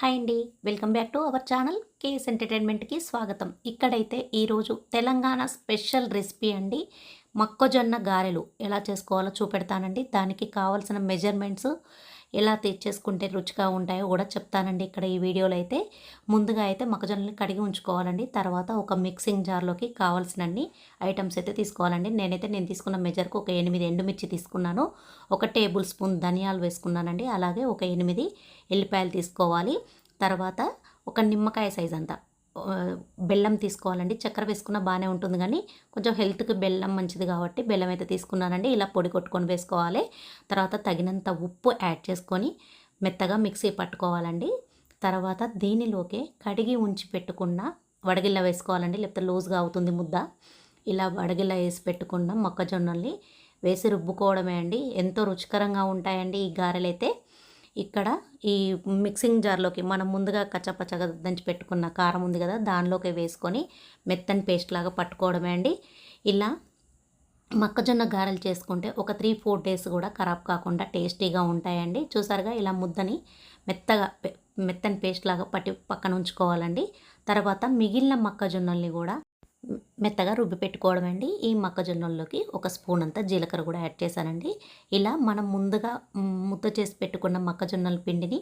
Hi అండి. Welcome back to our channel KS ఎంటర్టైన్మెంట్కి స్వాగతం. ఇక్కడైతే ఈరోజు తెలంగాణ స్పెషల్ రెసిపీ అండి. మొక్కజొన్న గారెలు ఎలా చేసుకోవాలో చూపెడతానండి. దానికి కావాల్సిన మెజర్మెంట్స్ ఎలా తెచ్చేసుకుంటే రుచిగా ఉంటాయో కూడా చెప్తానండి ఇక్కడ ఈ వీడియోలో అయితే. ముందుగా అయితే మొక్కజొన్నలు కడిగి ఉంచుకోవాలండి. తర్వాత ఒక మిక్సింగ్ జార్లోకి కావాల్సినన్ని ఐటమ్స్ అయితే తీసుకోవాలండి. నేనైతే నేను తీసుకున్న మెజర్కు ఒక ఎనిమిది ఎండుమిర్చి తీసుకున్నాను. ఒక టేబుల్ స్పూన్ ధనియాలు వేసుకున్నానండి. అలాగే ఒక ఎనిమిది ఎల్లిపాయలు తీసుకోవాలి. తర్వాత ఒక నిమ్మకాయ సైజ్ అంతా. బెల్లం తీసుకోవాలండి. చక్కెర వేసుకున్న బాగానే ఉంటుంది కానీ కొంచెం హెల్త్కి బెల్లం మంచిది కాబట్టి బెల్లం అయితే తీసుకున్నానండి. ఇలా పొడి కొట్టుకొని వేసుకోవాలి. తర్వాత తగినంత ఉప్పు యాడ్ చేసుకొని మెత్తగా మిక్సీ పట్టుకోవాలండి. తర్వాత దీనిలోకి కడిగి ఉంచి పెట్టుకున్న వడగిల్ల వేసుకోవాలండి. లేకపోతే లూజ్గా అవుతుంది ముద్ద. ఇలా వడగిల్ల వేసి పెట్టుకున్న మొక్కజొన్నల్ని వేసి రుబ్బుకోవడమే అండి. ఎంతో రుచికరంగా ఉంటాయండి ఈ గారెలైతే. ఇక్కడ ఈ మిక్సింగ్ జార్లోకి మనం ముందుగా కచ్చపచ్చగా దంచి పెట్టుకున్న కారం ఉంది కదా దానిలోకి వేసుకొని మెత్తని పేస్ట్ లాగా పట్టుకోవడమే అండి. ఇలా మొక్కజొన్న గారెలు చేసుకుంటే ఒక త్రీ ఫోర్ డేస్ కూడా ఖరాబ్ కాకుండా టేస్టీగా ఉంటాయండి. చూసారుగా ఇలా ముద్దని మెత్తగా మెత్తని పేస్ట్ లాగా పట్టి పక్కన ఉంచుకోవాలండి. తర్వాత మిగిలిన మొక్కజొన్నల్ని కూడా మెత్తగా రుబ్బి పెట్టుకోవడం అండి ఈ మొక్కజొన్నల్లోకి ఒక స్పూన్ అంతా జీలకర్ర కూడా యాడ్ చేశానండి. ఇలా మనం ముందుగా ముద్ద చేసి పెట్టుకున్న మొక్కజొన్నల పిండిని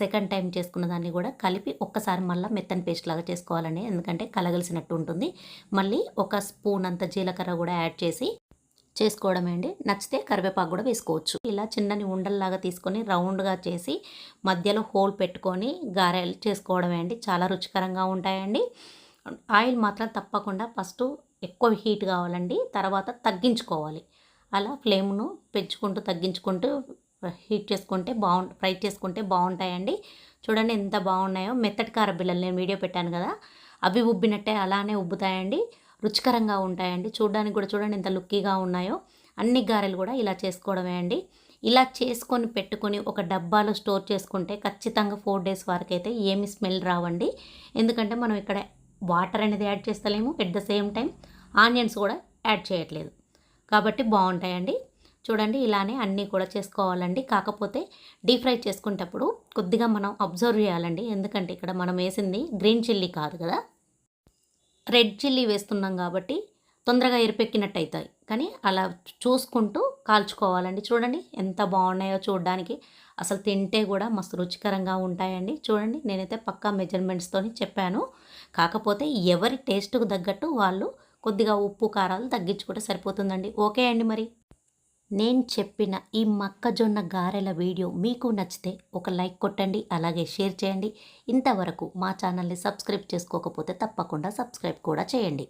సెకండ్ టైం చేసుకున్న దాన్ని కూడా కలిపి ఒక్కసారి మళ్ళీ మెత్తని పేస్ట్ లాగా చేసుకోవాలండి. ఎందుకంటే కలగలిసినట్టు ఉంటుంది. మళ్ళీ ఒక స్పూన్ అంత జీలకర్ర కూడా యాడ్ చేసి చేసుకోవడమే అండి నచ్చితే కరివేపాకు కూడా వేసుకోవచ్చు. ఇలా చిన్నని ఉండల్లాగా తీసుకొని రౌండ్గా చేసి మధ్యలో హోల్ పెట్టుకొని గారెలు చేసుకోవడమే అండి. చాలా రుచికరంగా ఉంటాయండి. ఆయిల్ మాత్రం తప్పకుండా ఫస్ట్ ఎక్కువ హీట్ కావాలండి తర్వాత తగ్గించుకోవాలి. అలా ఫ్లేమ్ను పెంచుకుంటూ తగ్గించుకుంటూ హీట్ చేసుకుంటే బాగు ఫ్రై చేసుకుంటే బాగుంటాయండి చూడండి ఎంత బాగున్నాయో మెత్తటి కార బిళ్ళలు నేను వీడియో పెట్టాను కదా అవి ఉబ్బినట్టే అలానే ఉబ్బుతాయండి. రుచికరంగా ఉంటాయండి. చూడడానికి కూడా చూడండి ఎంత లుక్కీగా ఉన్నాయో. అన్ని గారెలు కూడా ఇలా చేసుకోవడమే అండి. ఇలా చేసుకొని పెట్టుకొని ఒక డబ్బాలో స్టోర్ చేసుకుంటే ఖచ్చితంగా ఫోర్ డేస్ వరకు అయితే ఏమి స్మెల్ రావండి. ఎందుకంటే మనం ఇక్కడ వాటర్ అనేది add చేస్తలేము at the same time onions కూడా యాడ్ చేయట్లేదు. కాబట్టి బాగుంటాయండి. చూడండి ఇలానే అన్నీ కూడా చేసుకోవాలండి. కాకపోతే డీప్ ఫ్రై చేసుకునేటప్పుడు కొద్దిగా మనం అబ్జర్వ్ చేయాలండి. ఎందుకంటే ఇక్కడ మనం వేసింది గ్రీన్ చిల్లీ కాదు కదా. రెడ్ చిల్లీ వేస్తున్నాం కాబట్టి తొందరగా ఎరిపెక్కినట్టు అవుతాయి. కానీ అలా చూసుకుంటూ కాల్చుకోవాలండి. చూడండి ఎంత బాగున్నాయో చూడడానికి. అసలు తింటే కూడా మస్తు రుచికరంగా ఉంటాయండి. చూడండి నేనైతే పక్కా మెజర్మెంట్స్తో చెప్పాను. కాకపోతే ఎవరి టేస్ట్కు తగ్గట్టు వాళ్ళు కొద్దిగా ఉప్పు కారాలు తగ్గించుకుంటే సరిపోతుందండి. ఓకే అండి మరి. నేను చెప్పిన ఈ మొక్కజొన్న గారెల వీడియో మీకు నచ్చితే ఒక లైక్ కొట్టండి అలాగే షేర్ చేయండి. ఇంతవరకు మా ఛానల్ని సబ్స్క్రైబ్ చేసుకోకపోతే తప్పకుండా సబ్స్క్రైబ్ కూడా చేయండి.